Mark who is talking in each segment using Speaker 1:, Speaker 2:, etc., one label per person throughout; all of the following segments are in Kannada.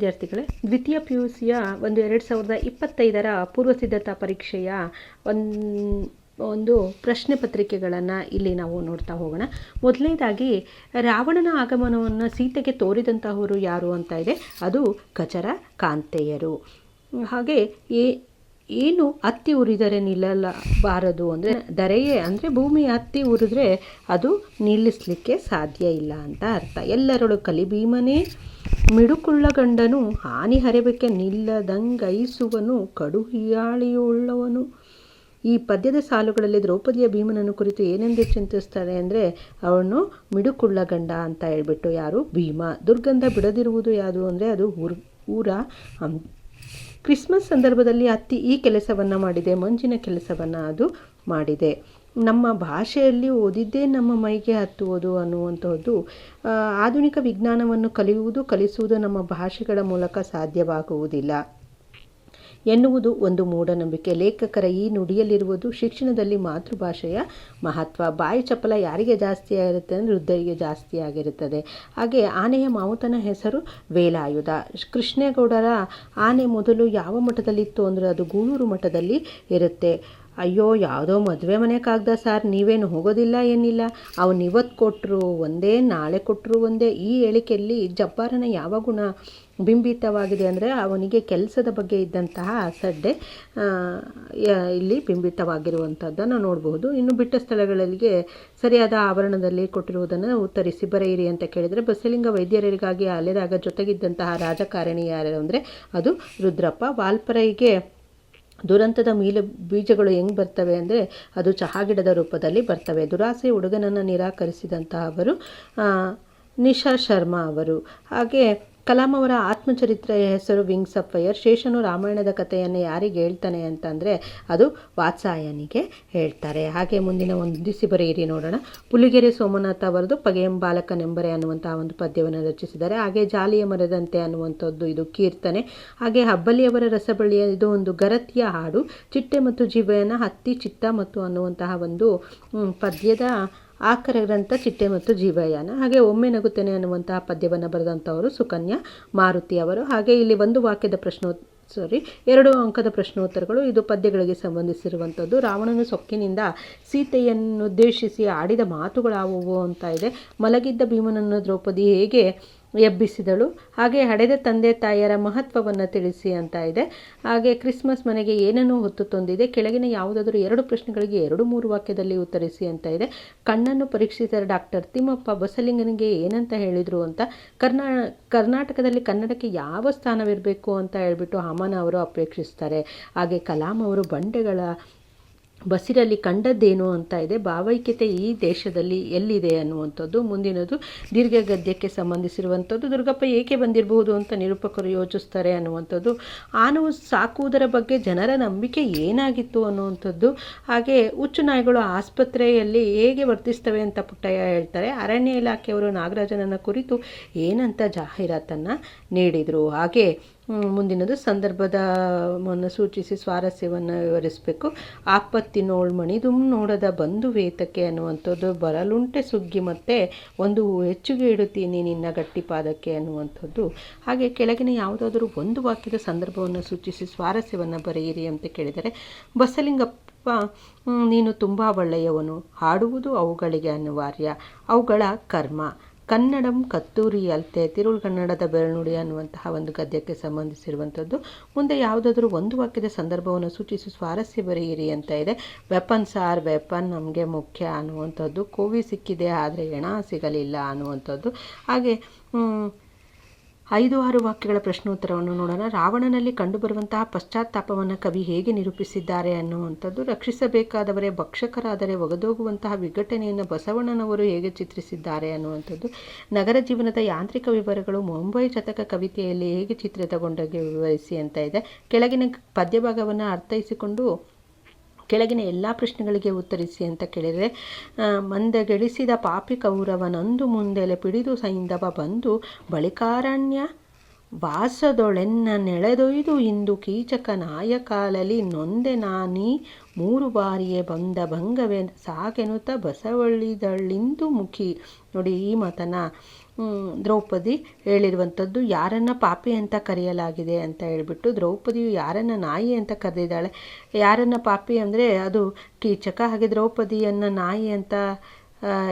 Speaker 1: ವಿದ್ಯಾರ್ಥಿಗಳೇ, ದ್ವಿತೀಯ ಪಿ ಯು ಸಿಯ ಒಂದು ಎರಡು ಸಾವಿರದ ಇಪ್ಪತ್ತೈದರ ಪೂರ್ವ ಸಿದ್ಧತಾ ಪರೀಕ್ಷೆಯ ಒಂದು ಒಂದು ಪ್ರಶ್ನೆ ಪತ್ರಿಕೆಗಳನ್ನು ಇಲ್ಲಿ ನಾವು ನೋಡ್ತಾ ಹೋಗೋಣ. ಮೊದಲನೇದಾಗಿ, ರಾವಣನ ಆಗಮನವನ್ನು ಸೀತೆಗೆ ತೋರಿದಂತಹವರು ಯಾರು ಅಂತ ಇದೆ. ಅದು ಗಜರ ಕಾಂತೆಯರು. ಹಾಗೆ, ಏ, ಏನು ಹತ್ತಿ ಉರಿದರೆ ನಿಲ್ಲಬಾರದು ಅಂದರೆ, ದರೆಯೇ ಅಂದರೆ ಭೂಮಿ ಹತ್ತಿ ಉರಿದ್ರೆ ಅದು ನಿಲ್ಲಿಸಲಿಕ್ಕೆ ಸಾಧ್ಯ ಇಲ್ಲ ಅಂತ ಅರ್ಥ. ಎಲ್ಲರೊಳು ಕಲಿಭೀಮನೇ ಮಿಡುಕುಳ್ಳಗಂಡನು ಹಾನಿ ಹರಿಬೇಕೆ ನಿಲ್ಲದಂಗೈಸುವನು ಕಡು ಹಿಯಾಳಿಯುಳ್ಳವನು ಈ ಪದ್ಯದ ಸಾಲುಗಳಲ್ಲಿ ದ್ರೌಪದಿಯ ಭೀಮನನ್ನು ಕುರಿತು ಏನೆಂದು ಚಿಂತಿಸ್ತಾರೆ ಅಂದರೆ, ಅವನು ಮಿಡುಕುಳ್ಳ ಗಂಡ ಅಂತ ಹೇಳ್ಬಿಟ್ಟು ಯಾರು? ಭೀಮ. ದುರ್ಗಂಧ ಬಿಡದಿರುವುದು ಯಾವುದು ಅಂದರೆ, ಅದು ಊರ್, ಊರ ಕ್ರಿಸ್ಮಸ್ ಸಂದರ್ಭದಲ್ಲಿ ಅತ್ತಿ ಈ ಕೆಲಸವನ್ನು ಮಾಡಿದೆ, ಮಂಜಿನ ಕೆಲಸವನ್ನು ಅದು ಮಾಡಿದೆ. ನಮ್ಮ ಭಾಷೆಯಲ್ಲಿ ಓದಿದ್ದೇ ನಮ್ಮ ಮೈಗೆ ಹತ್ತುವುದು ಅನ್ನುವಂಥದ್ದು ಆಧುನಿಕ ವಿಜ್ಞಾನವನ್ನು ಕಲಿಯುವುದು, ಕಲಿಸುವುದು ನಮ್ಮ ಭಾಷೆಗಳ ಮೂಲಕ ಸಾಧ್ಯವಾಗುವುದಿಲ್ಲ. ಎನ್ನುವುದು ಒಂದು ಮೂಢನಂಬಿಕೆ. ಲೇಖಕರ ಈ ನುಡಿಯಲ್ಲಿರುವುದು ಶಿಕ್ಷಣದಲ್ಲಿ ಮಾತೃಭಾಷೆಯ ಮಹತ್ವ. ಬಾಯಿ ಚಪ್ಪಲ ಯಾರಿಗೆ ಜಾಸ್ತಿ ಆಗಿರುತ್ತೆ ಅಂದರೆ ವೃದ್ಧರಿಗೆ ಜಾಸ್ತಿ ಆಗಿರುತ್ತದೆ. ಹಾಗೆ ಆನೆಯ ಮಾವುತನ ಹೆಸರು ವೇಲಾಯುಧ. ಕೃಷ್ಣೇಗೌಡರ ಆನೆ ಮೊದಲು ಯಾವ ಮಠದಲ್ಲಿತ್ತು ಅಂದರೆ ಅದು ಗೂಳೂರು ಮಠದಲ್ಲಿ ಇರುತ್ತೆ. ಅಯ್ಯೋ, ಯಾವುದೋ ಮದುವೆ ಮನೆ ಕಾಗ್ದ ಸರ್, ನೀವೇನು ಹೋಗೋದಿಲ್ಲ, ಏನಿಲ್ಲ. ಅವನು ಇವತ್ತು ಕೊಟ್ಟರು ಒಂದೇ, ನಾಳೆ ಕೊಟ್ಟರು ಒಂದೇ. ಈ ಹೇಳಿಕೆಯಲ್ಲಿ ಜಬ್ಬಾರನ ಯಾವ ಗುಣ ಬಿಂಬಿತವಾಗಿದೆ ಅಂದರೆ ಅವನಿಗೆ ಕೆಲಸದ ಬಗ್ಗೆ ಇದ್ದಂತಹ ಅಸಡ್ಡೆ ಇಲ್ಲಿ ಬಿಂಬಿತವಾಗಿರುವಂಥದ್ದನ್ನು ನೋಡಬಹುದು. ಇನ್ನು ಬಿಟ್ಟ ಸ್ಥಳಗಳಿಗೆ ಸರಿಯಾದ ಆವರಣದಲ್ಲಿ ಕೊಟ್ಟಿರುವುದನ್ನು ಉತ್ತರಿಸಿ, ಬರೆಯಿರಿ ಅಂತ ಕೇಳಿದರೆ ಬಸಲಿಂಗ ವೈದ್ಯರಿಗಾಗಿ ಅಲೆದಾಗ ಜೊತೆಗಿದ್ದಂತಹ ರಾಜಕಾರಣಿ ಯಾರು ಅಂದರೆ ಅದು ರುದ್ರಪ್ಪ. ವಾಲ್ಪರೈಗೆ ದುರಂತದ ಮೀಲ ಬೀಜಗಳು ಹೆಂಗೆ ಬರ್ತವೆ ಅಂದರೆ ಅದು ಚಹಾ ಗಿಡದ ರೂಪದಲ್ಲಿ ಬರ್ತವೆ. ದುರಾಸೆ ಹುಡುಗನನ್ನು ನಿರಾಕರಿಸಿದಂತಹ ಅವರು ನಿಶಾ ಶರ್ಮಾ ಅವರು. ಹಾಗೆ ಕಲಾಂ ಅವರ ಆತ್ಮಚರಿತ್ರೆಯ ಹೆಸರು ವಿಂಗ್ಸ್ ಆಫ್ ಫೈಯರ್. ಶೇಷನು ರಾಮಾಯಣದ ಕಥೆಯನ್ನು ಯಾರಿಗೆ ಹೇಳ್ತಾನೆ ಅಂತಂದರೆ ಅದು ವಾತ್ಸಾಯನಿಗೆ ಹೇಳ್ತಾರೆ. ಹಾಗೆ ಮುಂದಿನ ಒಂದು ದಿಸಿ ಬರೆಯಿರಿ ನೋಡೋಣ. ಪುಲಿಗೆರೆ ಸೋಮನಾಥ ಅವರದು ಪಗೆಯಂ ಬಾಲಕನೆಂಬರೆ ಅನ್ನುವಂತಹ ಒಂದು ಪದ್ಯವನ್ನು ರಚಿಸಿದ್ದಾರೆ. ಹಾಗೆ ಜಾಲಿಯ ಮರದಂತೆ ಅನ್ನುವಂಥದ್ದು ಇದು ಕೀರ್ತನೆ. ಹಾಗೆ ಹಬ್ಬಲಿಯವರ ರಸಬಳ್ಳಿಯ ಇದು ಒಂದು ಗರತಿಯ ಹಾಡು. ಚಿಟ್ಟೆ ಮತ್ತು ಜೀವನ ಹತ್ತಿ ಚಿತ್ತ ಮತ್ತು ಅನ್ನುವಂತಹ ಒಂದು ಪದ್ಯದ ಆಕರ ಗ್ರಂಥ, ಚಿಟ್ಟೆ ಮತ್ತು ಜೀವಯಾನ. ಹಾಗೆ ಒಮ್ಮೆ ನಗುತ್ತೇನೆ ಅನ್ನುವಂತಹ ಪದ್ಯವನ್ನು ಬರೆದಂಥವರು ಸುಕನ್ಯಾ ಮಾರುತಿ ಅವರು. ಹಾಗೆ ಇಲ್ಲಿ ಒಂದು ವಾಕ್ಯದ ಪ್ರಶ್ನೋ ಸಾರಿ ಎರಡು ಅಂಕದ ಪ್ರಶ್ನೋತ್ತರಗಳು. ಇದು ಪದ್ಯಗಳಿಗೆ ಸಂಬಂಧಿಸಿರುವಂಥದ್ದು. ರಾವಣನ ಸೊಕ್ಕಿನಿಂದ ಸೀತೆಯನ್ನು ಉದ್ದೇಶಿಸಿ ಆಡಿದ ಮಾತುಗಳಾವುವು ಅಂತ ಇದೆ. ಮಲಗಿದ್ದ ಭೀಮನನ್ನು ದ್ರೌಪದಿ ಹೇಗೆ ಎಬ್ಬಿಸಿದಳು. ಹಾಗೆ ಹಡೆದ ತಂದೆ ತಾಯಿಯರ ಮಹತ್ವವನ್ನು ತಿಳಿಸಿ ಅಂತ ಇದೆ. ಹಾಗೆ ಕ್ರಿಸ್ಮಸ್ ಮನೆಗೆ ಏನನ್ನು ಹೊತ್ತು ತಂದಿದೆ? ಕೆಳಗಿನ ಯಾವುದಾದರೂ ಎರಡು ಪ್ರಶ್ನೆಗಳಿಗೆ ಎರಡು ಮೂರು ವಾಕ್ಯದಲ್ಲಿ ಉತ್ತರಿಸಿ ಅಂತ ಇದೆ. ಕಣ್ಣನ್ನು ಪರೀಕ್ಷಿಸಿದ ಡಾಕ್ಟರ್ ತಿಮ್ಮಪ್ಪ ಬಸಲಿಂಗನಿಗೆ ಏನಂತ ಹೇಳಿದರು ಅಂತ. ಕರ್ನಾ, ಕರ್ನಾಟಕದಲ್ಲಿ ಕನ್ನಡಕ್ಕೆ ಯಾವ ಸ್ಥಾನವಿರಬೇಕು ಅಂತ ಹೇಳಿಬಿಟ್ಟು ಹಮನ ಅವರು ಅಪೇಕ್ಷಿಸ್ತಾರೆ. ಹಾಗೆ ಕಲಾಂ ಅವರು ಬಂಡೆಗಳ ಬಸಿರಲ್ಲಿ ಕಂಡದ್ದೇನು ಅಂತ ಇದೆ. ಭಾವೈಕ್ಯತೆ ಈ ದೇಶದಲ್ಲಿ ಎಲ್ಲಿದೆ ಅನ್ನುವಂಥದ್ದು, ಮುಂದಿನದು ದೀರ್ಘ ಗದ್ಯಕ್ಕೆ ಸಂಬಂಧಿಸಿರುವಂಥದ್ದು, ದುರ್ಗಪ್ಪ ಏಕೆ ಬಂದಿರಬಹುದು ಅಂತ ನಿರೂಪಕರು ಯೋಚಿಸ್ತಾರೆ ಅನ್ನುವಂಥದ್ದು, ಆನವು ಸಾಕುವುದರ ಬಗ್ಗೆ ಜನರ ನಂಬಿಕೆ ಏನಾಗಿತ್ತು ಅನ್ನುವಂಥದ್ದು, ಹಾಗೆ ಹುಚ್ಚು ನಾಯಿಗಳು ಆಸ್ಪತ್ರೆಯಲ್ಲಿ ಹೇಗೆ ವರ್ತಿಸ್ತವೆ ಅಂತ ಪುಟ್ಟಯ್ಯ ಹೇಳ್ತಾರೆ. ಅರಣ್ಯ ಇಲಾಖೆಯವರು ನಾಗರಾಜನನ್ನು ಕುರಿತು ಏನಂತ ಜಾಹೀರಾತನ್ನು ನೀಡಿದರು. ಹಾಗೆ ಮುಂದಿನದು ಸಂದರ್ಭದವನ್ನು ಸೂಚಿಸಿ ಸ್ವಾರಸ್ಯವನ್ನು ವಿವರಿಸಬೇಕು. ಆಪತ್ತಿ ದುಮ್ ನೋಡದ ಬಂದು ವೇತಕ್ಕೆ ಅನ್ನುವಂಥದ್ದು, ಬರಲುಂಟೆ ಸುಗ್ಗಿ ಮತ್ತೆ ಒಂದು ಹೆಚ್ಚಿಗೆ ಇಡುತ್ತೀನಿ ನಿನ್ನ ಗಟ್ಟಿಪಾದಕ್ಕೆ ಅನ್ನುವಂಥದ್ದು. ಹಾಗೆ ಕೆಳಗಿನ ಯಾವುದಾದರೂ ಒಂದು ವಾಕ್ಯದ ಸಂದರ್ಭವನ್ನು ಸೂಚಿಸಿ ಸ್ವಾರಸ್ಯವನ್ನು ಬರೆಯಿರಿ ಅಂತ ಕೇಳಿದರೆ, ಬಸಲಿಂಗಪ್ಪ ನೀನು ತುಂಬ ಒಳ್ಳೆಯವನು, ಹಾಡುವುದು ಅವುಗಳಿಗೆ ಅನಿವಾರ್ಯ, ಅವುಗಳ ಕರ್ಮ. ಕನ್ನಡಂ ಕತ್ತೂರಿ ಅಲ್ತೆ ತಿರುಳುಗನ್ನಡದ ಬೆರಳುನುಡಿ ಅನ್ನುವಂತಹ ಒಂದು ಗದ್ಯಕ್ಕೆ ಸಂಬಂಧಿಸಿರುವಂಥದ್ದು. ಮುಂದೆ ಯಾವುದಾದ್ರೂ ಒಂದು ವಾಕ್ಯದ ಸಂದರ್ಭವನ್ನು ಸೂಚಿಸಿ, ಸ್ವಾರಸ್ಯ ಬರೆಯಿರಿ ಅಂತ ಇದೆ. ವೆಪನ್ಸ್ ಸಾರ್, ವೆಪನ್ ನಮಗೆ ಮುಖ್ಯ ಅನ್ನುವಂಥದ್ದು. ಕೋವಿ ಸಿಕ್ಕಿದೆ, ಆದರೆ ಹೆಣ ಸಿಗಲಿಲ್ಲ ಅನ್ನುವಂಥದ್ದು. ಹಾಗೆ ಐದು ಆರು ವಾಕ್ಯಗಳ ಪ್ರಶ್ನೋತ್ತರವನ್ನು ನೋಡೋಣ. ರಾವಣನಲ್ಲಿ ಕಂಡುಬರುವಂತಹ ಪಶ್ಚಾತ್ತಾಪವನ್ನು ಕವಿ ಹೇಗೆ ನಿರೂಪಿಸಿದ್ದಾರೆ ಅನ್ನುವಂಥದ್ದು ರಕ್ಷಿಸಬೇಕಾದವರೇ, ಭಕ್ಷಕರಾದರೆ ಒಗೆದೋಗುವಂತಹ ವಿಘಟನೆಯನ್ನು ಬಸವಣ್ಣನವರು ಹೇಗೆ ಚಿತ್ರಿಸಿದ್ದಾರೆ ಅನ್ನುವಂಥದ್ದು, ನಗರ ಜೀವನದ ಯಾಂತ್ರಿಕ ವಿವರಗಳು ಮುಂಬೈ ಶತಕ ಕವಿತೆಯಲ್ಲಿ ಹೇಗೆ ಚಿತ್ರಿತಗೊಂಡಾಗೆ ವಿವರಿಸಿ ಅಂತ ಇದೆ. ಕೆಳಗಿನ ಪದ್ಯಭಾಗವನ್ನು ಅರ್ಥೈಸಿಕೊಂಡು ಕೆಳಗಿನ ಎಲ್ಲ ಪ್ರಶ್ನೆಗಳಿಗೆ ಉತ್ತರಿಸಿ ಅಂತ ಕೇಳಿದರೆ ಮಂದಗೆಡಿಸಿದ ಪಾಪಿ ಕೌರವನಂದು ಮುಂದೆಲೆ ಪಿಡಿದು ಸೈಂಧವ ಬಂದು ಬಳಿಕಾರಣ್ಯ ವಾಸದೊಳೆನ್ನ ನೆಳೆದೊಯ್ದು ಇಂದು ಕೀಚಕ ನಾಯಕಾಲಲಿ ನೊಂದೆ ನಾನೀ ಮೂರು ಬಾರಿಯೇ ಬಂದ ಭಂಗವೇ ಸಾಗೆನುತ ಬಸವಳಿದಳಿಂದು ಮುಖಿ. ನೋಡಿ ಈ ಮಾತನ್ನು ದ್ರೌಪದಿ ಹೇಳಿರುವಂಥದ್ದು ಯಾರನ್ನು ಪಾಪಿ ಅಂತ ಕರೆಯಲಾಗಿದೆ ಅಂತ ಹೇಳ್ಬಿಟ್ಟು ದ್ರೌಪದಿಯು ಯಾರನ್ನು ನಾಯಿ ಅಂತ ಕರೆದಿದ್ದಾಳೆ. ಯಾರನ್ನು ಪಾಪಿ ಅಂದರೆ ಅದು ಕೀಚಕ, ಹಾಗೆ ದ್ರೌಪದಿಯನ್ನು ನಾಯಿ ಅಂತ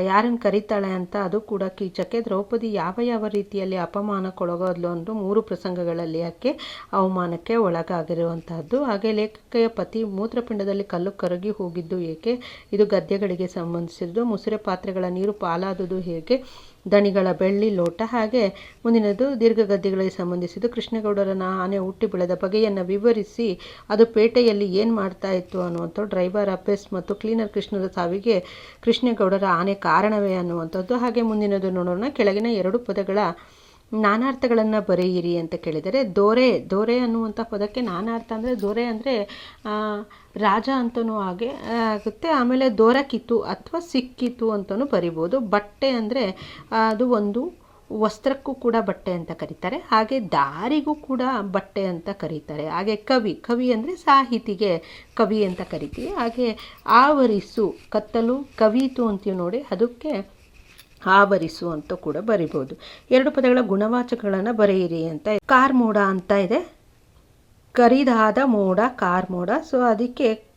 Speaker 1: ಯಾರನ್ನು ಕರೀತಾಳೆ ಅಂತ ಅದು ಕೂಡ ಕೀಚಕ್ಕೆ ದ್ರೌಪದಿ ಯಾವ ಯಾವ ರೀತಿಯಲ್ಲಿ ಅಪಮಾನಕ್ಕೊಳಗಾದ್ಲು ಅಂದು ಮೂರು ಪ್ರಸಂಗಗಳಲ್ಲಿ ಆಕೆ ಅವಮಾನಕ್ಕೆ ಒಳಗಾಗಿರುವಂತಹದ್ದು. ಹಾಗೆ ಲೇಖಕೆಯ ಪತಿ ಮೂತ್ರಪಿಂಡದಲ್ಲಿ ಕಲ್ಲು ಕರಗಿ ಹೋಗಿದ್ದು ಏಕೆ? ಇದು ಗದ್ಯಗಳಿಗೆ ಸಂಬಂಧಿಸಿದ್ದು. ಮುಸುರೆ ಪಾತ್ರೆಗಳ ನೀರು ಪಾಲಾದುದು ಹೇಗೆ? ದಣಿಗಳ ಬೆಳ್ಳಿ ಲೋಟ. ಹಾಗೆ ಮುಂದಿನದು ದೀರ್ಘ ಗದ್ದೆಗಳಿಗೆ ಸಂಬಂಧಿಸಿದ್ದು ಕೃಷ್ಣಗೌಡರನ್ನ ಆನೆ ಹುಟ್ಟಿ ಬೆಳೆದ ಬಗೆಯನ್ನು ವಿವರಿಸಿ ಅದು ಪೇಟೆಯಲ್ಲಿ ಏನು ಮಾಡ್ತಾ ಇತ್ತು ಅನ್ನುವಂಥ ಡ್ರೈವರ್ ಅಪೆಸ್ ಮತ್ತು ಕ್ಲೀನರ್ ಕೃಷ್ಣರ ಸಾವಿಗೆ ಕೃಷ್ಣಗೌಡರ ಆನೆ ಕಾರಣವೇ ಅನ್ನುವಂಥದ್ದು. ಹಾಗೆ ಮುಂದಿನದು ನೋಡೋಣ. ಕೆಳಗಿನ ಎರಡು ಪದಗಳ ನಾನಾರ್ಥಗಳನ್ನು ಬರೆಯಿರಿ ಅಂತ ಕೇಳಿದರೆ ದೊರೆ ದೊರೆ ಅನ್ನುವಂಥ ಪದಕ್ಕೆ ನಾನಾರ್ಥ ಅಂದರೆ ದೊರೆ ಅಂದರೆ ರಾಜ ಅಂತಲೂ ಹಾಗೆ ಆಗುತ್ತೆ. ಆಮೇಲೆ ದೊರಕಿತು ಅಥವಾ ಸಿಕ್ಕಿತು ಅಂತಲೂ ಬರಿಬೋದು. ಬಟ್ಟೆ ಅಂದರೆ, ಅದು ಒಂದು ವಸ್ತ್ರಕ್ಕೂ ಕೂಡ ಬಟ್ಟೆ ಅಂತ ಕರೀತಾರೆ. ಹಾಗೆ ದಾರಿಗೂ ಕೂಡ ಬಟ್ಟೆ ಅಂತ ಕರೀತಾರೆ. ಹಾಗೆ ಕವಿ ಕವಿ ಅಂದರೆ ಸಾಹಿತಿಗೆ ಕವಿ ಅಂತ ಕರಿತೀವಿ. ಹಾಗೆ ಆವರಿಸು, ಕತ್ತಲು, ಕವಿತು ಅಂತೀವಿ ನೋಡಿ, ಅದಕ್ಕೆ ಆವರಿಸು ಅಂತ ಕೂಡ ಬರಿಬೋದು. ಎರಡು ಪದಗಳ ಗುಣವಾಚಕಗಳನ್ನು ಬರೆಯಿರಿ ಅಂತ ಕಾರ್ ಮೋಡ ಅಂತ ಇದೆ. ಕರಿದಾದ ಮೋಡ, ಕಾರ್ ಮೋಡ. ಸೊ ಅದಕ್ಕೆ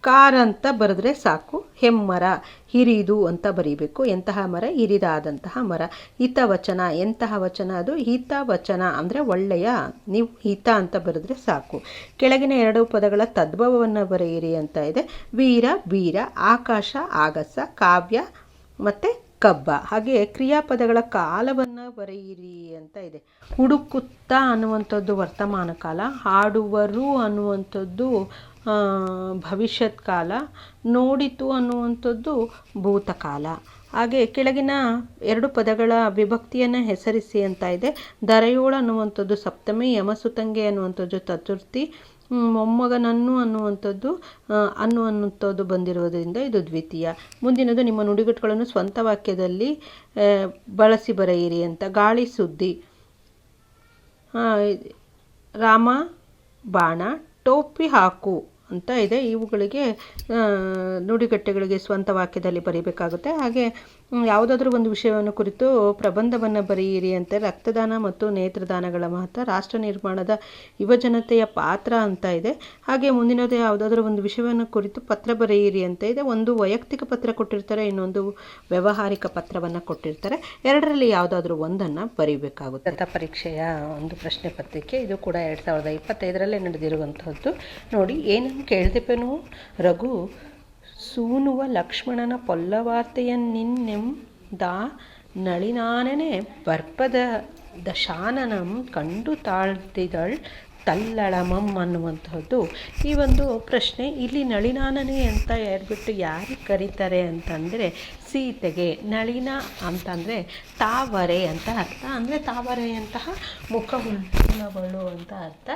Speaker 1: ಕಾರ್ ಅಂತ ಬರೆದ್ರೆ ಸಾಕು. ಹೆಮ್ಮರ, ಹಿರಿದು ಅಂತ ಬರೀಬೇಕು. ಎಂತಹ ಮರ? ಹಿರಿದಾದಂತಹ ಮರ. ಹಿತವಚನ. ಎಂತಹ ವಚನ ಅದು? ಹಿತವಚನ ಅಂದರೆ ಒಳ್ಳೆಯ. ನೀವು ಹಿತ ಅಂತ ಬರೆದ್ರೆ ಸಾಕು. ಕೆಳಗಿನ ಎರಡು ಪದಗಳ ತದ್ಭವವನ್ನು ಬರೆಯಿರಿ ಅಂತ ಇದೆ. ವೀರ ವೀರ ಆಕಾಶ, ಆಗಸ, ಕಾವ್ಯ ಮತ್ತು ಕಬ್ಬ. ಹಾಗೆ ಕ್ರಿಯಾಪದಗಳ ಕಾಲವನ್ನು ಬರೆಯಿರಿ ಅಂತ ಇದೆ. ಹುಡುಕುತ್ತಾ ಅನ್ನುವಂಥದ್ದು ವರ್ತಮಾನ ಕಾಲ, ಹಾಡುವರು ಅನ್ನುವಂಥದ್ದು ಭವಿಷ್ಯತ್ ಕಾಲ, ನೋಡಿತು ಅನ್ನುವಂಥದ್ದು ಭೂತಕಾಲ. ಹಾಗೆ ಕೆಳಗಿನ ಎರಡು ಪದಗಳ ವಿಭಕ್ತಿಯನ್ನು ಹೆಸರಿಸಿ ಅಂತ ಇದೆ. ದರೆಯೋಳ ಅನ್ನುವಂಥದ್ದು ಸಪ್ತಮಿ, ಯಮಸುತಂಗೆ ಅನ್ನುವಂಥದ್ದು ಚತುರ್ಥಿ ಮೊಮ್ಮಗನನ್ನು ಅನ್ನುವಂಥದ್ದು ಅನ್ನು ಅನ್ನುವಂಥದ್ದು ಬಂದಿರುವುದರಿಂದ ಇದು ದ್ವಿತೀಯ. ಮುಂದಿನದು ನಿಮ್ಮ ನುಡಿಗಟ್ಟುಗಳನ್ನು ಸ್ವಂತ ವಾಕ್ಯದಲ್ಲಿ ಬಳಸಿ ಬರೆಯಿರಿ ಅಂತ. ಗಾಳಿ ಸುದ್ದಿ. ರಾಮ, ಬಾಣ, ಟೋಪಿ ಹಾಕು ಅಂತ ಇದೆ. ಇವುಗಳಿಗೆ ನುಡಿಗಟ್ಟೆಗಳಿಗೆ ಸ್ವಂತ ವಾಕ್ಯದಲ್ಲಿ ಬರೀಬೇಕಾಗುತ್ತೆ. ಹಾಗೆ ಯಾವುದಾದ್ರೂ ಒಂದು ವಿಷಯವನ್ನು ಕುರಿತು ಪ್ರಬಂಧವನ್ನು ಬರೆಯಿರಿ ಅಂತ ರಕ್ತದಾನ ಮತ್ತು ನೇತ್ರದಾನಗಳ ಮಹತ್ವ, ರಾಷ್ಟ್ರ ನಿರ್ಮಾಣದ ಯುವಜನತೆಯ ಪಾತ್ರ ಅಂತ ಇದೆ. ಹಾಗೆ ಮುಂದಿನದು ಯಾವುದಾದ್ರೂ ಒಂದು ವಿಷಯವನ್ನು ಕುರಿತು ಪತ್ರ ಬರೆಯಿರಿ ಅಂತ ಇದೆ. ಒಂದು ವೈಯಕ್ತಿಕ ಪತ್ರ ಕೊಟ್ಟಿರ್ತಾರೆ, ಇನ್ನೊಂದು ವ್ಯಾವಹಾರಿಕ ಪತ್ರವನ್ನು ಕೊಟ್ಟಿರ್ತಾರೆ. ಎರಡರಲ್ಲಿ ಯಾವುದಾದ್ರೂ ಒಂದನ್ನು ಬರೀಬೇಕಾಗುತ್ತೆ. ಪರೀಕ್ಷೆಯ ಒಂದು ಪ್ರಶ್ನೆ ಪತ್ರಿಕೆ, ಇದು ಕೂಡ ಎರಡು ಸಾವಿರದ ಇಪ್ಪತ್ತೈದರಲ್ಲೇ ನಡೆದಿರುವಂಥದ್ದು ನೋಡಿ, ಏನನ್ನು ಕೇಳಿದೆಪೇನು ರಘು ಸೂನುವ ಲಕ್ಷ್ಮಣನ ಪೊಲ್ಲವಾರ್ತೆಯನ್ನಿನ್ನೆಂದ ನಳಿನಾನನೆ ಬರ್ಪದ ದಶಾನನಂ ಕಂಡು ತಾಳ್ತಿದಳ್ ತಲ್ಲಳಮಂ ಅನ್ನುವಂಥದ್ದು ಈ ಒಂದು ಪ್ರಶ್ನೆ ಇಲ್ಲಿ ನಳಿನಾನನೆ ಅಂತ ಹೇಳ್ಬಿಟ್ಟು ಯಾರಿಗೆ ಕರೀತಾರೆ ಅಂತಂದರೆ ಸೀತೆಗೆ ನಳಿನ ಅಂತಂದರೆ ತಾವರೆ ಅಂತ ಅರ್ಥ. ಅಂದರೆ ತಾವರೆಯಂತಹ ಮುಖವುಳ್ಳವಳು ಅಂತ ಅರ್ಥ.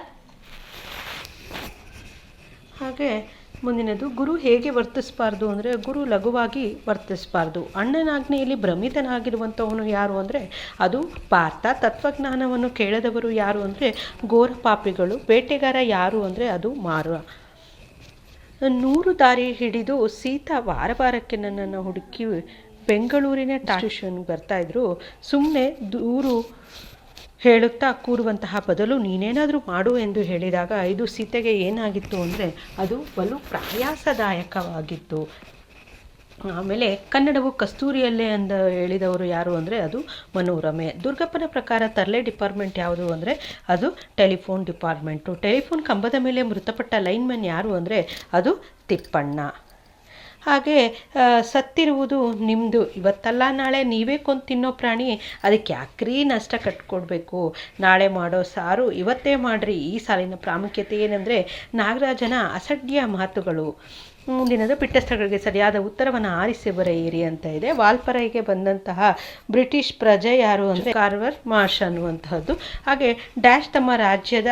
Speaker 1: ಹಾಗೆ ಮುಂದಿನದು, ಗುರು ಹೇಗೆ ವರ್ತಿಸಬಾರ್ದು ಅಂದರೆ ಗುರು ಲಘುವಾಗಿ ವರ್ತಿಸಬಾರ್ದು. ಅಣ್ಣನಾಜ್ಞೆಯಲ್ಲಿ ಭ್ರಮಿತನಾಗಿರುವಂಥವನು ಯಾರು ಅಂದರೆ ಅದು ಪಾರ್ಥ. ತತ್ವಜ್ಞಾನವನ್ನು ಕೇಳದವರು ಯಾರು ಅಂದರೆ ಘೋರ ಪಾಪಿಗಳು. ಬೇಟೆಗಾರ ಯಾರು ಅಂದರೆ ಅದು ಮಾರ ನೂರು ದಾರಿ ಹಿಡಿದು ಸೀತಾ ವಾರ ವಾರಕ್ಕೆ ನನ್ನನ್ನು ಹುಡುಕಿ ಬೆಂಗಳೂರಿನ ಬರ್ತಾ ಬರ್ತಾಯಿದ್ರು ಸುಮ್ಮನೆ ದೂರು ಹೇಳುತ್ತಾ ಕೂರುವಂತಹ ಬದಲು ನೀನೇನಾದರೂ ಮಾಡು ಎಂದು ಹೇಳಿದಾಗ ಇದು ಸೀತೆಗೆ ಏನಾಗಿತ್ತು ಅಂದರೆ ಅದು ಬಲು ಪ್ರಯಾಸದಾಯಕವಾಗಿತ್ತು. ಆಮೇಲೆ ಕನ್ನಡವು ಕಸ್ತೂರಿಯಲ್ಲೇ ಅಂದ ಹೇಳಿದವರು ಯಾರು ಅಂದರೆ ಅದು ಮನೋರಮೆ. ದುರ್ಗಪ್ಪನ ಪ್ರಕಾರ ತರಲೆ ಡಿಪಾರ್ಟ್ಮೆಂಟ್ ಯಾವುದು ಅಂದರೆ ಅದು ಟೆಲಿಫೋನ್ ಡಿಪಾರ್ಟ್ಮೆಂಟು. ಟೆಲಿಫೋನ್ ಕಂಬದ ಮೇಲೆ ಮೃತಪಟ್ಟ ಲೈನ್ಮನ್ ಯಾರು ಅಂದರೆ ಅದು ತಿಪ್ಪಣ್ಣ. ಹಾಗೆ ಸತ್ತಿರುವುದು ನಿಮ್ಮದು ಇವತ್ತಲ್ಲ ನಾಳೆ ನೀವೇ ಕೊಂದು ತಿನ್ನೋ ಪ್ರಾಣಿ. ಅದಕ್ಕೆ ಯಾಕ್ರೀ ನಷ್ಟ ಕಟ್ಕೊಡ್ಬೇಕು? ನಾಳೆ ಮಾಡೋ ಸಾರು ಇವತ್ತೇ ಮಾಡಿರಿ. ಈ ಸಾಲಿನ ಪ್ರಾಮುಖ್ಯತೆ ಏನಂದರೆ ನಾಗರಾಜನ ಅಸಡ್ಯ ಮಾತುಗಳು. ಮುಂದಿನದು ಪಿಟ್ಟಸ್ಥಳಗಳಿಗೆ ಸರಿಯಾದ ಉತ್ತರವನ್ನು ಆರಿಸಿ ಬರೆಯಿರಿ ಅಂತ ಇದೆ. ವಾಲ್ಪರೈಗೆ ಬಂದಂತಹ ಬ್ರಿಟಿಷ್ ಪ್ರಜೆ ಯಾರು ಅಂದರೆ ಕಾರ್ವರ್ ಮಾರ್ಷ್ ಅನ್ನುವಂತಹದ್ದು. ಹಾಗೆ, ಡ್ಯಾಶ್ ತಮ್ಮ ರಾಜ್ಯದ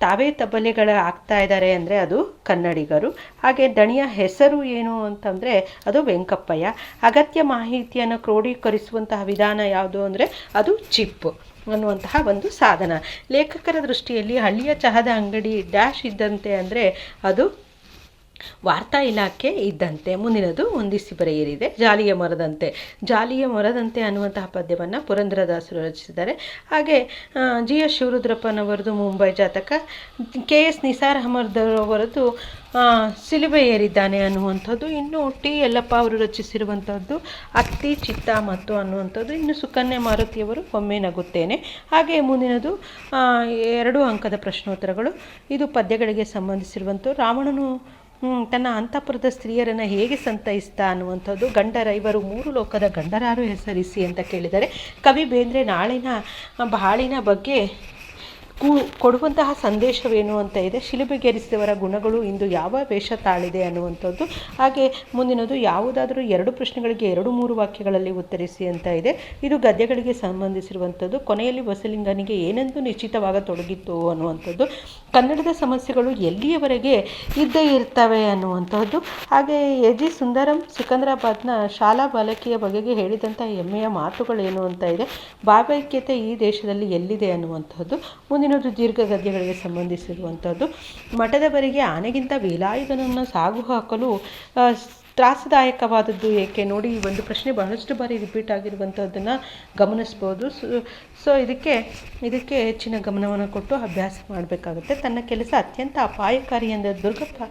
Speaker 1: ತಾವೇ ತಬಲೆಗಳ ಆಗ್ತಾ ಇದ್ದಾರೆ ಅಂದರೆ ಅದು ಕನ್ನಡಿಗರು. ಹಾಗೆ ದಣಿಯ ಹೆಸರು ಏನು ಅಂತಂದರೆ ಅದು ವೆಂಕಪ್ಪಯ್ಯ. ಅಗತ್ಯ ಮಾಹಿತಿಯನ್ನು ಕ್ರೋಢೀಕರಿಸುವಂತಹ ವಿಧಾನ ಯಾವುದು ಅಂದರೆ ಅದು ಚಿಪ್ ಅನ್ನುವಂತಹ ಒಂದು ಸಾಧನ. ಲೇಖಕರ ದೃಷ್ಟಿಯಲ್ಲಿ ಹಳ್ಳಿಯ ಚಹದ ಅಂಗಡಿ ಡ್ಯಾಶ್ ಇದ್ದಂತೆ ಅಂದರೆ ಅದು ವಾರ್ತಾ ಇಲಾಖೆ ಇದ್ದಂತೆ ಮುಂದಿನದು ಒಂದಿಸಿ ಬರೆಯಿರಿದೆ. ಜಾಲಿಯ ಮರದಂತೆ. ಜಾಲಿಯ ಮರದಂತೆ ಅನ್ನುವಂತಹ ಪದ್ಯವನ್ನು ಪುರಂದರದಾಸರು ರಚಿಸಿದ್ದಾರೆ. ಹಾಗೆ ಜಿ ಎಸ್ ಶಿವರುದ್ರಪ್ಪನವರದು ಮುಂಬೈ ಜಾತಕ, ಕೆ ಎಸ್ ನಿಸಾರ್ ಅಹಮದ್ರವರದು ಸಿಲುಬೆ ಏರಿದ್ದಾನೆ ಅನ್ನುವಂಥದ್ದು, ಇನ್ನು ಟಿ ಯಲ್ಲಪ್ಪ ಅವರು ರಚಿಸಿರುವಂಥದ್ದು, ಅತ್ತಿ, ಚಿತ್ತ ಮತ್ತು ಅನ್ನುವಂಥದ್ದು, ಇನ್ನು ಸುಕನ್ಯಾ ಮಾರುತಿಯವರು ಒಮ್ಮೆ ನಗುತ್ತೇನೆ. ಹಾಗೆ ಮುಂದಿನದು ಎರಡು ಅಂಕದ ಪ್ರಶ್ನೋತ್ತರಗಳು. ಇದು ಪದ್ಯಗಳಿಗೆ ಸಂಬಂಧಿಸಿರುವಂಥ ರಾವಣನು ತನ್ನ ಅಂತಃಪುರದ ಸ್ತ್ರೀಯರನ್ನು ಹೇಗೆ ಸಂತೈಸ್ತಾ ಅನ್ನುವಂಥದ್ದು ಗಂಡರ, ಇವರು ಮೂರು ಲೋಕದ ಗಂಡರಾರು ಹೆಸರಿಸಿ ಅಂತ ಕೇಳಿದರೆ, ಕವಿ ಬೇಂದ್ರೆ ನಾಳಿನ ಬಾಳಿನ ಬಗ್ಗೆ ಕೂ, ಕೊಡುವಂತಹ ಸಂದೇಶವೇನು ಅಂತ ಇದೆ. ಶಿಲುಬೆಗೇರಿಸಿದವರ ಗುಣಗಳು ಇಂದು ಯಾವ ವೇಷ ತಾಳಿದೆ ಅನ್ನುವಂಥದ್ದು, ಹಾಗೆ ಮುಂದಿನದು ಯಾವುದಾದರೂ ಎರಡು ಪ್ರಶ್ನೆಗಳಿಗೆ ಎರಡು ಮೂರು ವಾಕ್ಯಗಳಲ್ಲಿ ಉತ್ತರಿಸಿ ಅಂತ ಇದೆ. ಇದು ಗದ್ಯಗಳಿಗೆ ಸಂಬಂಧಿಸಿರುವಂಥದ್ದು. ಕೊನೆಯಲ್ಲಿ ಬಸಲಿಂಗನಿಗೆ ಏನೆಂದು ನಿಶ್ಚಿತವಾಗ ತೊಡಗಿತ್ತು ಅನ್ನುವಂಥದ್ದು. ಕನ್ನಡದ ಸಮಸ್ಯೆಗಳು ಎಲ್ಲಿಯವರೆಗೆ ಇದ್ದೇ ಇರ್ತವೆ ಅನ್ನುವಂಥದ್ದು ಹಾಗೆ ಎ ಜಿ ಸುಂದರಂ ಸಿಕಂದ್ರಾಬಾದ್ನ ಶಾಲಾ ಬಾಲಕಿಯ ಬಗೆಗೆ ಹೇಳಿದಂಥ ಹೆಮ್ಮೆಯ ಮಾತುಗಳೇನು ಅಂತ ಇದೆ. ಭಾವೈಕ್ಯತೆ ಈ ದೇಶದಲ್ಲಿ ಎಲ್ಲಿದೆ ಅನ್ನುವಂಥದ್ದು ಮುಂದಿನದು ದೀರ್ಘ ಗದ್ಯಗಳಿಗೆ ಸಂಬಂಧಿಸಿರುವಂಥದ್ದು ಮಠದವರೆಗೆ ಆನೆಗಿಂತ ವೇಲಾಯುಧನನ್ನು ಸಾಗು ಹಾಕಲು ತ್ರಾಸದಾಯಕವಾದದ್ದು ಏಕೆ ನೋಡಿ, ಈ ಒಂದು ಪ್ರಶ್ನೆ ಬಹಳಷ್ಟು ಬಾರಿ ರಿಪೀಟ್ ಆಗಿರುವಂಥದ್ದನ್ನು ಗಮನಿಸ್ಬೋದು. ಸೊ ಇದಕ್ಕೆ ಇದಕ್ಕೆ ಹೆಚ್ಚಿನ ಗಮನವನ್ನು ಕೊಟ್ಟು ಅಭ್ಯಾಸ ಮಾಡಬೇಕಾಗುತ್ತೆ. ತನ್ನ ಕೆಲಸ ಅತ್ಯಂತ ಅಪಾಯಕಾರಿ ಎಂದ ದುರ್ಗಪ್ಪ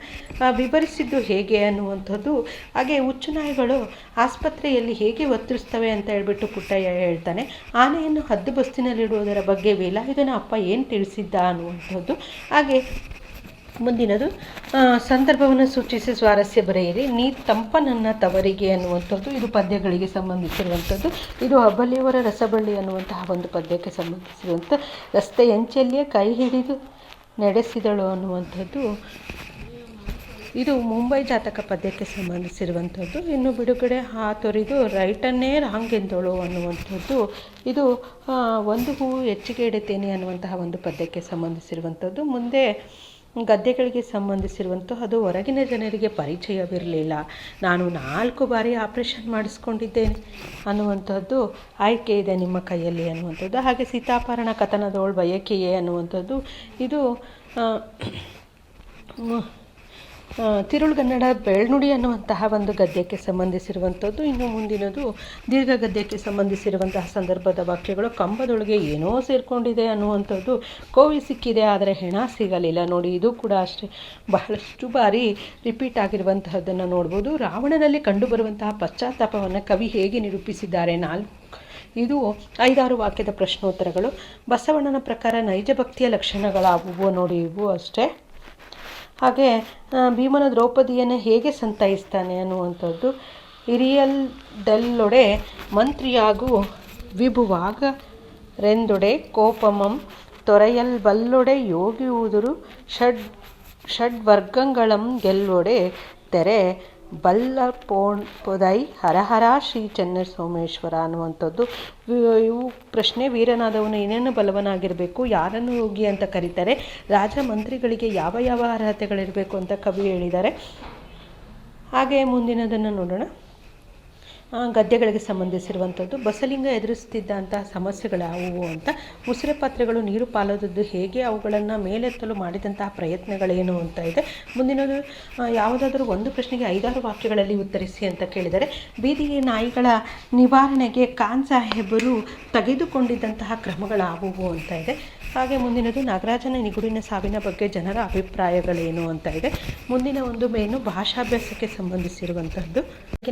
Speaker 1: ವಿವರಿಸಿದ್ದು ಹೇಗೆ ಅನ್ನುವಂಥದ್ದು, ಹಾಗೆ ಹುಚ್ಚು ನಾಯಿಗಳು ಆಸ್ಪತ್ರೆಯಲ್ಲಿ ಹೇಗೆ ಒತ್ತರಿಸ್ತವೆ ಅಂತ ಹೇಳ್ಬಿಟ್ಟು ಪುಟ್ಟಯ್ಯ ಹೇಳ್ತಾನೆ. ಆನೆಯನ್ನು ಹದ್ದು ಬಸ್ತಿನಲ್ಲಿಡುವುದರ ಬಗ್ಗೆ ವೇಲಾಯುಧನ ಅಪ್ಪ ಏನು ತಿಳಿಸಿದ್ದ ಅನ್ನುವಂಥದ್ದು. ಹಾಗೆ ಮುಂದಿನದು ಸಂದರ್ಭವನ್ನು ಸೂಚಿಸಿ ಸ್ವಾರಸ್ಯ ಬರೆಯಿರಿ. ನೀ ತಂಪನನ್ನ ತವರಿಗೆ ಅನ್ನುವಂಥದ್ದು ಇದು ಪದ್ಯಗಳಿಗೆ ಸಂಬಂಧಿಸಿರುವಂಥದ್ದು. ಇದು ಅಬಲಿಯವರ ರಸಬಳ್ಳಿ ಅನ್ನುವಂತಹ ಒಂದು ಪದ್ಯಕ್ಕೆ ಸಂಬಂಧಿಸಿರುವಂಥ ರಸ್ತೆ ಅಂಚೆಯಲ್ಲಿಯೇ ಕೈ ಹಿಡಿದು ನಡೆಸಿದಳು ಅನ್ನುವಂಥದ್ದು. ಇದು ಮುಂಬೈ ಜಾತಕ ಪದ್ಯಕ್ಕೆ ಸಂಬಂಧಿಸಿರುವಂಥದ್ದು. ಇನ್ನು ಬಿಡುಗಡೆ ತೊರೆದು ರೈಟನ್ನೇ ರಾಂಗ್ ಎಂದಳು ಅನ್ನುವಂಥದ್ದು. ಇದು ಒಂದು ಹೂವು ಹೆಚ್ಚಿಗೆ ಇಡುತ್ತೇನೆ ಅನ್ನುವಂತಹ ಒಂದು ಪದ್ಯಕ್ಕೆ ಸಂಬಂಧಿಸಿರುವಂಥದ್ದು. ಮುಂದೆ ಗದ್ದೆಗಳಿಗೆ ಸಂಬಂಧಿಸಿರುವಂಥ ಅದು ಹೊರಗಿನ ಜನರಿಗೆ ಪರಿಚಯವಿರಲಿಲ್ಲ. ನಾನು ನಾಲ್ಕು ಬಾರಿ ಆಪ್ರೇಷನ್ ಮಾಡಿಸ್ಕೊಂಡಿದ್ದೇನೆ ಅನ್ನುವಂಥದ್ದು ಆಯ್ಕೆ ಇದೆ ನಿಮ್ಮ ಕೈಯಲ್ಲಿ ಅನ್ನುವಂಥದ್ದು ಹಾಗೆ ಸೀತಾಪರಣ ಕಥನದವಳು ಬಯಕೆಯೇ ಅನ್ನುವಂಥದ್ದು ಇದು ತಿರುಳುಗನ್ನಡ ಬೆಳ್ನುಡಿ ಅನ್ನುವಂತಹ ಒಂದು ಗದ್ಯಕ್ಕೆ ಸಂಬಂಧಿಸಿರುವಂಥದ್ದು. ಇನ್ನು ಮುಂದಿನದು ದೀರ್ಘ ಗದ್ಯಕ್ಕೆ ಸಂಬಂಧಿಸಿರುವಂತಹ ಸಂದರ್ಭದ ವಾಕ್ಯಗಳು. ಕಂಬದೊಳಗೆ ಏನೋ ಸೇರಿಕೊಂಡಿದೆ ಅನ್ನುವಂಥದ್ದು. ಕೋವಿ ಸಿಕ್ಕಿದೆ, ಆದರೆ ಹೆಣ ಸಿಗಲಿಲ್ಲ. ನೋಡಿ, ಇದು ಕೂಡ ಅಷ್ಟೇ. ಬಹಳಷ್ಟು ಬಾರಿ ರಿಪೀಟ್ ಆಗಿರುವಂತಹದ್ದನ್ನು ನೋಡ್ಬೋದು. ರಾವಣನಲ್ಲಿ ಕಂಡುಬರುವಂತಹ ಪಶ್ಚಾತ್ತಾಪವನ್ನು ಕವಿ ಹೇಗೆ ನಿರೂಪಿಸಿದ್ದಾರೆ? ನಾಲ್ಕು, ಇದು ಐದಾರು ವಾಕ್ಯದ ಪ್ರಶ್ನೋತ್ತರಗಳು. ಬಸವಣ್ಣನ ಪ್ರಕಾರ ನೈಜ ಭಕ್ತಿಯ ಲಕ್ಷಣಗಳಾಗುವು ನೋಡಿ, ಇವು ಅಷ್ಟೇ. ಹಾಗೆ ಭೀಮನ ದ್ರೌಪದಿಯನ್ನು ಹೇಗೆ ಸಂತೈಸ್ತಾನೆ ಅನ್ನುವಂಥದ್ದು ಹಿರಿಯಲ್ದಲ್ಲೊಡೆ ಮಂತ್ರಿಯಾಗು ವಿಭುವಾಗ ರೆಂದೊಡೆ ಕೋಪಮಂ ತೊರೆಯಲ್ವಲ್ಲೊಡೆ ಯೋಗಿ ಉದುರು ಷಡ್, ಷಡ್ವರ್ಗಂಗಳಂ ಗೆಲ್ಲೊಡೆ ತೆರೆ ಬಲ್ಲ ಪೋಣ್ ಪೊದೈ ಹರಹರ ಶ್ರೀ ಚೆನ್ನ ಸೋಮೇಶ್ವರ ಅನ್ನುವಂಥದ್ದು. ಇವು ಪ್ರಶ್ನೆ ವೀರನಾದವನು ಏನೇನು ಬಲವನಾಗಿರಬೇಕು, ಯಾರನ್ನು ಯೋಗಿ ಅಂತ ಕರೀತಾರೆ, ರಾಜ ಮಂತ್ರಿಗಳಿಗೆ ಯಾವ ಯಾವ ಅರ್ಹತೆಗಳಿರಬೇಕು ಅಂತ ಕವಿ ಹೇಳಿದ್ದಾರೆ. ಹಾಗೆ ಮುಂದಿನದನ್ನು ನೋಡೋಣ. ಗದ್ಯಗಳಿಗೆ ಸಂಬಂಧಿಸಿರುವಂಥದ್ದು. ಬಸಲಿಂಗ ಎದುರಿಸ್ತಿದ್ದಂತಹ ಸಮಸ್ಯೆಗಳಾವುವು ಅಂತ ಮುಸುರೆ ಪಾತ್ರೆಗಳು, ನೀರು ಪಾಲದದ್ದು ಹೇಗೆ, ಅವುಗಳನ್ನು ಮೇಲೆತ್ತಲು ಮಾಡಿದಂತಹ ಪ್ರಯತ್ನಗಳೇನು ಅಂತ ಇದೆ. ಮುಂದಿನದು ಯಾವುದಾದರೂ ಒಂದು ಪ್ರಶ್ನೆಗೆ ಐದಾರು ವಾಕ್ಯಗಳಲ್ಲಿ ಉತ್ತರಿಸಿ ಅಂತ ಕೇಳಿದರೆ ಬೀದಿ ನಾಯಿಗಳ ನಿವಾರಣೆಗೆ ಖಾನ್ ಸಾಹೇಬರು ತೆಗೆದುಕೊಂಡಿದ್ದಂತಹ ಕ್ರಮಗಳಾವುವು ಅಂತ ಇದೆ. ಹಾಗೆ ಮುಂದಿನದು ನಾಗರಾಜನ ನಿಗುಡಿನ ಸಾವಿನ ಬಗ್ಗೆ ಜನರ ಅಭಿಪ್ರಾಯಗಳೇನು ಅಂತ ಇದೆ. ಮುಂದಿನ ಒಂದು ಮೇನು ಭಾಷಾಭ್ಯಾಸಕ್ಕೆ ಸಂಬಂಧಿಸಿರುವಂಥದ್ದು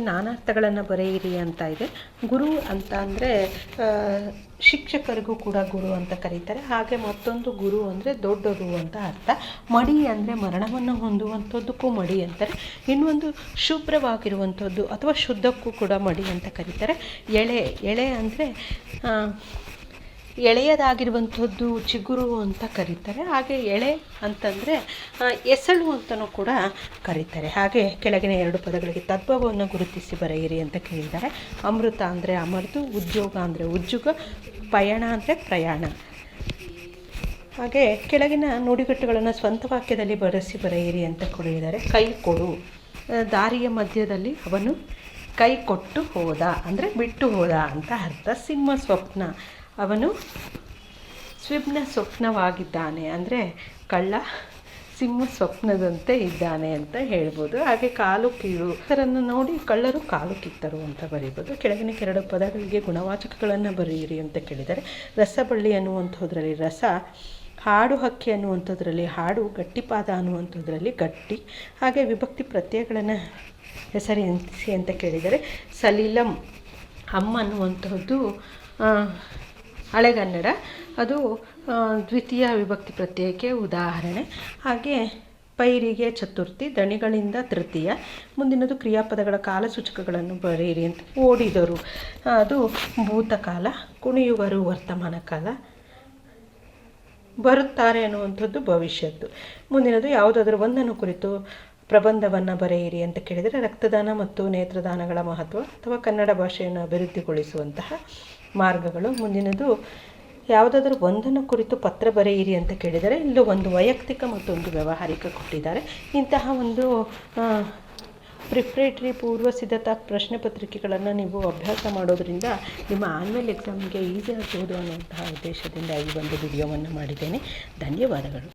Speaker 1: ನಾನಾರ್ಥಗಳನ್ನು ಬರೆಯಿರಿ ಅಂತ ಇದೆ. ಗುರು ಅಂತ ಅಂದರೆ ಶಿಕ್ಷಕರಿಗೂ ಕೂಡ ಗುರು ಅಂತ ಕರೀತಾರೆ. ಹಾಗೆ ಮತ್ತೊಂದು ಗುರು ಅಂದರೆ ದೊಡ್ಡದು ಅಂತ ಅರ್ಥ. ಮಡಿ ಅಂದರೆ ಮರಣವನ್ನು ಹೊಂದುವಂಥದ್ದಕ್ಕೂ ಮಡಿ ಅಂತಾರೆ. ಇನ್ನೊಂದು ಶುಭ್ರವಾಗಿರುವಂಥದ್ದು ಅಥವಾ ಶುದ್ಧಕ್ಕೂ ಕೂಡ ಮಡಿ ಅಂತ ಕರೀತಾರೆ. ಎಳೆ ಎಳೆ ಅಂದರೆ ಎಳೆಯದಾಗಿರುವಂಥದ್ದು ಚಿಗುರು ಅಂತ ಕರೀತಾರೆ. ಹಾಗೆ ಎಳೆ ಅಂತಂದರೆ ಎಸಳು ಅಂತಲೂ ಕೂಡ ಕರೀತಾರೆ. ಹಾಗೆ ಕೆಳಗಿನ ಎರಡು ಪದಗಳಿಗೆ ತದ್ಭವವನ್ನು ಗುರುತಿಸಿ ಬರೆಯಿರಿ ಅಂತ ಕೇಳಿದ್ದಾರೆ. ಅಮೃತ ಅಂದರೆ ಅಮೃತು ಉದ್ಯೋಗ ಅಂದರೆ ಉಜ್ಜುಗ, ಪಯಣ ಅಂದರೆ ಪ್ರಯಾಣ. ಹಾಗೆ ಕೆಳಗಿನ ನುಡಿಗಟ್ಟುಗಳನ್ನು ಸ್ವಂತ ವಾಕ್ಯದಲ್ಲಿ ಬರೆಸಿ ಬರೆಯಿರಿ ಅಂತ ಕೊಡಿದ್ದಾರೆ ಕೈ ಕೊಡು. ದಾರಿಯ ಮಧ್ಯದಲ್ಲಿ ಅವನು ಕೈ ಕೊಟ್ಟು ಹೋದ ಅಂದರೆ ಬಿಟ್ಟು ಹೋದ ಅಂತ ಅರ್ಥ. ಸಿಂಹ ಸ್ವಪ್ನ. ಅವನು ಸ್ವಿಮ್ನ ಸ್ವಪ್ನವಾಗಿದ್ದಾನೆ ಅಂದರೆ ಕಳ್ಳ ಸಿಂಹ ಸ್ವಪ್ನದಂತೆ ಇದ್ದಾನೆ ಅಂತ ಹೇಳ್ಬೋದು. ಹಾಗೆ ಕಾಲು ಕೀಳು ಇದರನ್ನು ನೋಡಿ ಕಳ್ಳರು ಕಾಲು ಕಿತ್ತರು ಅಂತ ಬರೀಬೋದು. ಕೆಳಗಿನ ಕೆರಡು ಪದಗಳಿಗೆ ಗುಣವಾಚಕಗಳನ್ನು ಬರೆಯಿರಿ ಅಂತ ಕೇಳಿದರೆ ರಸಬಳ್ಳಿ ಅನ್ನುವಂಥದ್ರಲ್ಲಿ ರಸ, ಹಾಡು ಹಕ್ಕಿ ಅನ್ನುವಂಥದ್ರಲ್ಲಿ ಹಾಡು ಗಟ್ಟಿಪಾದ ಅನ್ನುವಂಥದ್ರಲ್ಲಿ ಗಟ್ಟಿ, ಹಾಗೆ ವಿಭಕ್ತಿ ಪ್ರತ್ಯಯಗಳನ್ನು ಹೆಸರಿಸಿ ಅಂತ ಕೇಳಿದರೆ ಸಲೀಲಂ ಅಮ್ಮ ಅನ್ನುವಂಥದ್ದು ಹಳೆಗನ್ನಡ ಅದು ದ್ವಿತೀಯ ವಿಭಕ್ತಿ ಪ್ರತ್ಯಯಕ್ಕೆ ಉದಾಹರಣೆ. ಹಾಗೆ, ಪೈರಿಗೆ ಚತುರ್ಥಿ, ದಣಿಗಳಿಂದ ತೃತೀಯ. ಮುಂದಿನದು ಕ್ರಿಯಾಪದಗಳ ಕಾಲಸೂಚಕಗಳನ್ನು ಬರೆಯಿರಿ ಅಂತ ಓಡಿದರು. ಅದು ಭೂತಕಾಲ ಕುಣಿಯುವರು ವರ್ತಮಾನ ಕಾಲ, ಬರುತ್ತಾರೆ ಅನ್ನುವಂಥದ್ದು ಭವಿಷ್ಯದ್ದು. ಮುಂದಿನದು ಯಾವುದಾದ್ರೂ ಒಂದನ್ನು ಕುರಿತು ಪ್ರಬಂಧವನ್ನು ಬರೆಯಿರಿ ಅಂತ ಕೇಳಿದರೆ ರಕ್ತದಾನ ಮತ್ತು ನೇತ್ರದಾನಗಳ ಮಹತ್ವ ಅಥವಾ ಕನ್ನಡ ಭಾಷೆಯನ್ನು ಅಭಿವೃದ್ಧಿಗೊಳಿಸುವಂತಹ ಮಾರ್ಗಗಳು. ಮುಂದಿನದು, ಯಾವುದಾದ್ರೂ ಒಂದನ್ನು ಕುರಿತು ಪತ್ರ ಬರೆಯಿರಿ ಅಂತ ಕೇಳಿದರೆ, ಇಲ್ಲಿ ಒಂದು ವೈಯಕ್ತಿಕ ಮತ್ತು ಒಂದು ವ್ಯಾವಹಾರಿಕ ಕೊಟ್ಟಿದ್ದಾರೆ. ಇಂತಹ ಒಂದು ಪ್ರಿಪ್ರೇಟ್ರಿ ಪೂರ್ವ ಸಿದ್ಧತಾ ಪ್ರಶ್ನೆ ಪತ್ರಿಕೆಗಳನ್ನು ನೀವು ಅಭ್ಯಾಸ ಮಾಡೋದ್ರಿಂದ ನಿಮ್ಮ ಆನ್ವಲ್ ಎಕ್ಸಾಮ್ಗೆ ಈಸಿ ಆಗ್ಬೋದು ಅನ್ನುವಂತಹ ಉದ್ದೇಶದಿಂದ ಈ ಒಂದು ವಿಡಿಯೋವನ್ನು ಮಾಡಿದ್ದೇನೆ. ಧನ್ಯವಾದಗಳು.